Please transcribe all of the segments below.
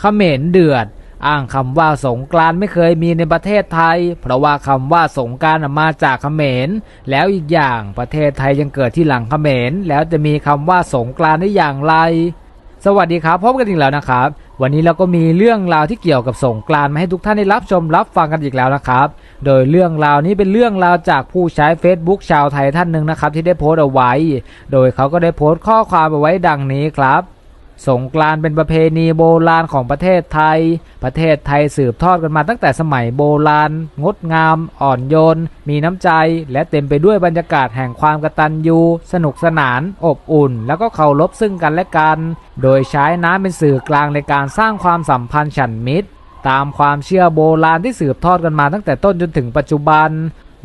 เขมรเดือด อ้างคำว่าสงกรานไม่เคยมีในประเทศไทย เพราะว่าคำว่าสงกานต์น่ะมาจากเขมร แล้วอีกอย่างประเทศไทยยังเกิดที่หลังเขมร แล้วจะมีคำว่าสงกรานได้อย่างไร สวัสดีครับพบกันอีกแล้วนะครับ วันนี้เราก็มีเรื่องราวที่เกี่ยวกับสงกรานมาให้ทุกท่านได้รับชมรับฟังกันอีกแล้วนะครับ โดยเรื่องราวนี้เป็นเรื่องราวจากผู้ใช้ Facebook ชาวไทยท่านหนึ่งนะครับที่ได้โพสต์เอาไว้ โดยเขาก็ได้โพสต์ข้อความเอาไว้ดังนี้ครับ สงกรานเป็นประเพณีโบราณของประเทศไทย ประเทศไทยสืบทอดกันมาตั้งแต่สมัยโบราณ งดงาม อ่อนโยน มีน้ำใจ และเต็มไปด้วยบรรยากาศแห่งความกตัญญู สนุกสนาน อบอุ่น แล้วก็เคารพซึ่งกันและกัน โดยใช้น้ำเป็นสื่อกลางในการสร้างความสัมพันธ์ฉันมิตร ตามความเชื่อโบราณที่สืบทอดกันมาตั้งแต่ต้นจนถึงปัจจุบัน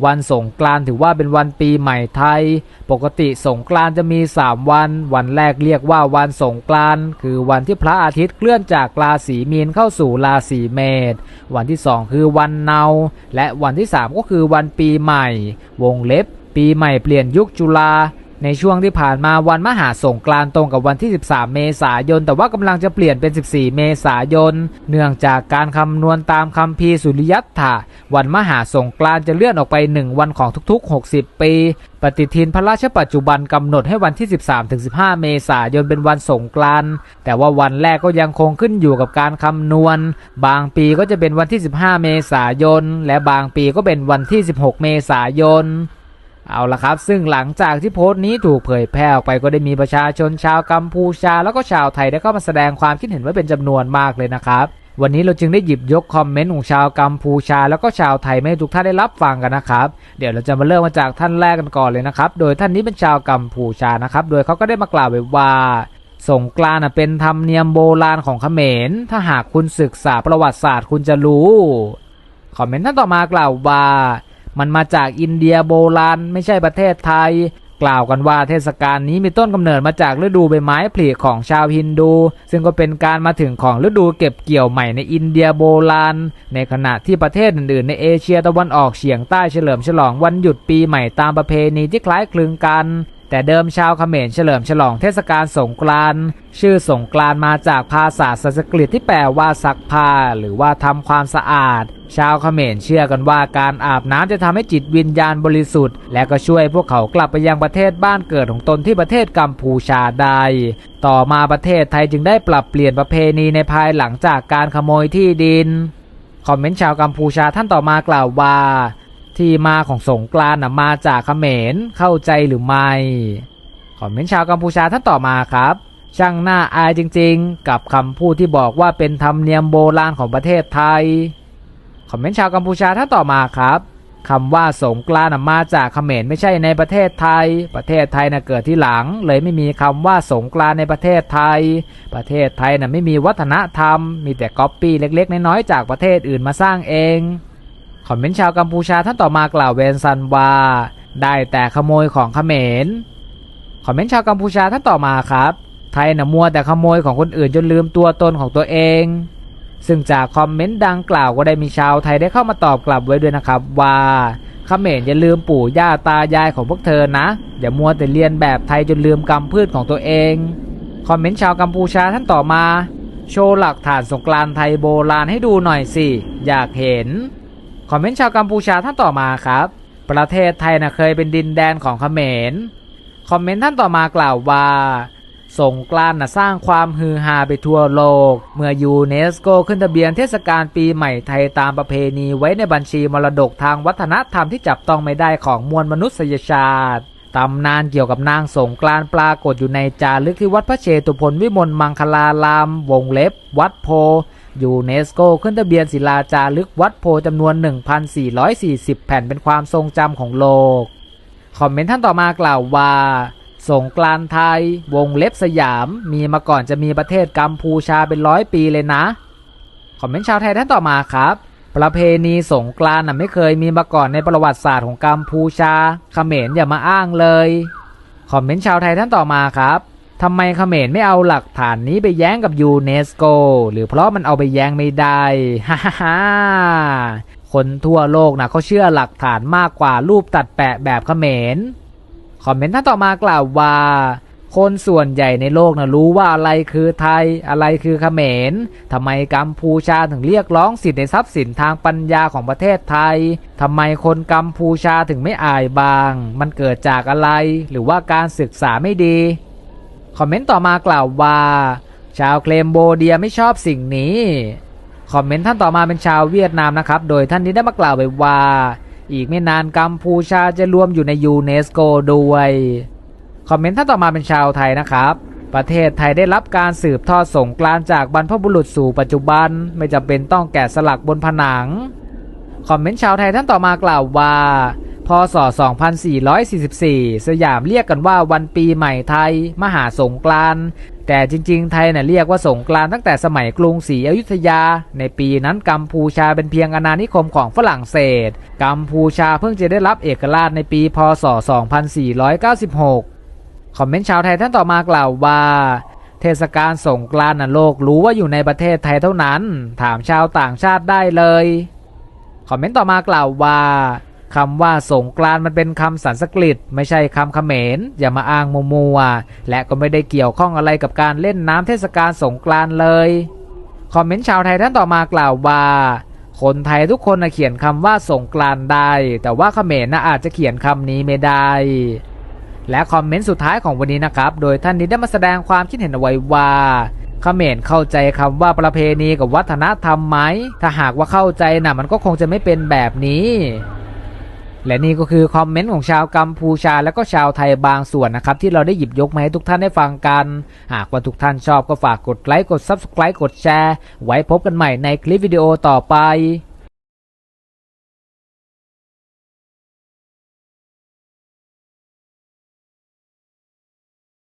วันสงกรานต์ถือว่าเป็นวันปีใหม่ไทย ปกติสงกรานต์จะมี 3 วัน วันแรกเรียกว่าวันสงกรานต์คือวันที่พระอาทิตย์เคลื่อนจากราศีมีนเข้าสู่ราศีเมษ วันที่ 2 คือวันเนา และวันที่ 3 ก็คือวันปีใหม่ วงเล็บ ปีใหม่เปลี่ยนยุคจุลา ในช่วงที่ผ่านมาวันมหาสงกรานต์ตรงกับวันที่ 13 เมษายน แต่ว่ากำลังจะเปลี่ยนเป็น 14 เมษายน เนื่องจากการคำนวณตามคัมภีร์สุริยัตถะวันมหาสงกรานต์จะเลื่อนออกไป 1 วันของทุกๆ 60 ปี ปฏิทินพระราชปัจจุบันกำหนดให้วันที่ 13-15 เมษายนเป็นวันสงกรานต์แต่ว่าวันแรกก็ยังคงขึ้นอยู่กับการคำนวณ บางปีก็จะเป็นวันที่ 15 เมษายน และบางปีก็เป็นวันที่ 16 เมษายน เอาละครับ ซึ่งหลังจากที่โพสต์นี้ถูกเผยแพร่ออกไปก็ได้มีประชาชนชาวกัมพูชา แล้วก็ชาวไทยได้เข้ามาแสดงความคิดเห็นไว้เป็นจำนวนมากเลยนะครับวันนี้เราจึงได้หยิบยกคอมเมนต์ของชาวกัมพูชา แล้วก็ชาวไทยมาให้ทุกท่านได้รับฟังกันนะครับ เดี๋ยวเราจะมาเริ่มมาจากท่านแรกกันก่อนเลยนะครับ โดยท่านนี้เป็นชาวกัมพูชานะครับ โดยเขาก็ได้มากล่าวไว้ว่าสงกรานต์นเป็นธรรมเนียมโบราณของเขมร ถ้าหากคุณศึกษาประวัติศาสตร์คุณจะรู้ คอมเมนต์ท่านต่อมากล่าวว่า มันมาจากอินเดียโบราณไม่ใช่ประเทศไทย กล่าวกันว่าเทศกาลนี้มีต้นกำเนิดมาจากฤดูใบไม้ผลิของชาวฮินดู ซึ่งก็เป็นการมาถึงของฤดูเก็บเกี่ยวใหม่ในอินเดียโบราณ ในขณะที่ประเทศอื่นๆ ในเอเชียตะวันออกเฉียงใต้เฉลิมฉลองวันหยุดปีใหม่ตามประเพณีที่คล้ายคลึงกัน แต่เดิมชาวเขมรเฉลิมฉลองเทศกาลสงกรานต์ชื่อสงกรานต์มาจากภาษาสันสกฤตที่แปลว่าซักผ้า หรือว่าทำความสะอาด ชาวเขมรเชื่อกันว่าการอาบน้ำจะทำให้จิตวิญญาณบริสุทธิ์ และก็ช่วยพวกเขากลับไปยังประเทศบ้านเกิดของตนที่ประเทศกัมพูชาได้ต่อมาประเทศไทยจึงได้ปรับเปลี่ยนประเพณีในภายหลังจากการขโมยที่ดินคอมเมนต์ชาวกัมพูชาท่านต่อมากล่าวว่า ที่มาของสงกรานต์นะมาจากเขมรเข้าใจหรือไม่คอมเมนต์ชาวกัมพูชาท่านต่อมาครับ ช่างน่าอายจริงๆ กับคำพูดที่บอกว่าเป็นธรรมเนียมโบราณของประเทศไทยคอมเมนต์ชาวกัมพูชาท่านต่อมาครับคำว่าสงกรานต์น่ะมาจากเขมรไม่ใช่ในประเทศไทย ประเทศไทยน่ะเกิดที่หลัง เลยไม่มีคำว่าสงกรานต์ในประเทศไทย ประเทศไทยน่ะไม่มีวัฒนธรรม มีแต่ก๊อปปี้เล็กๆ น้อยๆจากประเทศอื่นมาสร้างเอง คอมเมนต์ชาวกัมพูชาท่านต่อมากล่าวเวนซันว่า ได้แต่ขโมยของเขมร คอมเมนต์ชาวกัมพูชาท่านต่อมาครับ ไทยน่ะมัวแต่ขโมยของคนอื่นจนลืมตัวตนของตัวเอง ซึ่งจากคอมเมนต์ดังกล่าวก็ได้มีชาวไทยได้เข้ามาตอบกลับไว้ด้วยนะครับว่าเขมรอย่าลืมปู่ย่าตายายของพวกเธอนะ อย่ามัวแต่เรียนแบบไทยจนลืมกำพืชของตัวเอง คอมเมนต์ชาวกัมพูชาท่านต่อมา โชว์หลักฐานสงกรานไทยโบราณให้ดูหน่อยสิ อยากเห็น คอมเมนต์ชาวกัมพูชาท่านต่อมาครับ ประเทศไทยนะเคยเป็นดินแดนของเขมร คอมเมนต์ท่านต่อมากล่าวว่า สงกรานต์นะสร้างความฮือฮาไปทั่วโลก เมื่อยูเนสโกขึ้นทะเบียนเทศกาลปีใหม่ไทยตามประเพณีไว้ในบัญชีมรดกทางวัฒนธรรมที่จับต้องไม่ได้ของมวลมนุษยชาติ ตำนานเกี่ยวกับนางสงกรานต์ปรากฏอยู่ในจารึกที่วัดพระเชตุพนวิมลมังคลาราม วงเล็บ วัดโพ ยูเนสโกขึ้นทะเบียนศิลาจารึกวัดโพจำนวน 1,440 แผ่นเป็นความทรงจำของโลก คอมเมนต์ท่านต่อมากล่าวว่า สงกรานไทย วงเล็บสยาม มีมาก่อนจะมีประเทศกัมพูชาเป็นร้อยปีเลยนะ คอมเมนต์ชาวไทยท่านต่อมาครับ ประเพณีสงกรานน่ะไม่เคยมีมาก่อนในประวัติศาสตร์ของกัมพูชาเขมรอย่ามาอ้างเลย คอมเมนต์ชาวไทยท่านต่อมาครับ ทำไมเขมรไม่เอาหลักฐานนี้ไปแย้งกับยูเนสโก หรือเพราะมันเอาไปแย้งไม่ได้ฮ่าฮ่าคนทั่วโลกนะเขาเชื่อหลักฐานมากกว่ารูปตัดแปะแบบเขมร คอมเมนต์ท่านต่อมากล่าวว่าคคนส่วนใหญ่ในโลกนะรู้ว่าอะไรคือไทยอะไรคือเขมรทำไมกัมพูชาถึงเรียกร้องสิทธิในทรัพย์สินทางปัญญาของประเทศไทยทำไมคนกัมพูชาถึงไม่อายบาง มันเกิดจากอะไร หรือว่าการศึกษาไม่ดี คอมเมนต์ต่อมากล่าวว่า ชาวเคลมโบเดียไม่ชอบสิ่งนี้ คอมเมนต์ท่านต่อมาเป็นชาวเวียดนามนะครับ โดยท่านนี้ได้มากล่าวไว้ว่า อีกไม่นานกัมพูชาจะรวมอยู่ในยูเนสโกด้วย คอมเมนต์ท่านต่อมาเป็นชาวไทยนะครับ ประเทศไทยได้รับการสืบทอดสงกรานจากบรรพบุรุษสู่ปัจจุบัน ไม่จำเป็นต้องแกะสลักบนผนัง คอมเมนต์ชาวไทยท่านต่อมากล่าวว่า พศ 2444 สยามเรียกกันว่าวันปีใหม่ไทย มหาสงกรานต์แต่จริงๆ ไทยน่ะเรียกว่าสงกรานต์ตั้งแต่สมัยกรุงศรีอยุธยา ในปีนั้นกัมพูชาเป็นเพียงอาณานิคมของฝรั่งเศส กัมพูชาเพิ่งจะได้รับเอกราชในปี พศ 2496 คอมเมนต์ชาวไทยท่านต่อมากล่าวว่าเทศกาลสงกรานต์น่ะโลกรู้ว่าอยู่ในประเทศไทยเท่านั้น ถามชาวต่างชาติได้เลย คอมเมนต์ต่อมากล่าวว่า คำว่าสงกรานมันเป็นคำสันสกฤต ไม่ใช่คำเขมรอย่ามาอ้างมัวๆและก็ไม่ได้เกี่ยวข้องอะไรกับการเล่นน้ำเทศกาลสงกรานเลย คอมเมนต์ชาวไทยท่านต่อมากล่าวว่า คนไทยทุกคนนะเขียนคำว่าสงกรานได้ แต่ว่าเขมรน่ะอาจจะเขียนคำนี้ไม่ได้ และคอมเมนต์สุดท้ายของวันนี้นะครับ โดยท่านนี้ได้มาแสดงความคิดเห็นเอาไว้ว่าเขมรเข้าใจคำว่าประเพณีกับวัฒนธรรมไหม ถ้าหากว่าเข้าใจนะ่ะมันก็คงจะไม่เป็นแบบนี้ และนี่ก็คือคอมเมนต์ของชาวกัมพูชาและก็ชาวไทยบางส่วนนะครับ ที่เราได้หยิบยกมาให้ทุกท่านได้ฟังกัน หากว่าทุกท่านชอบก็ฝากกดไลค์กด Subscribe กดแชร์ ไว้พบกันใหม่ในคลิปวิดีโอต่อไป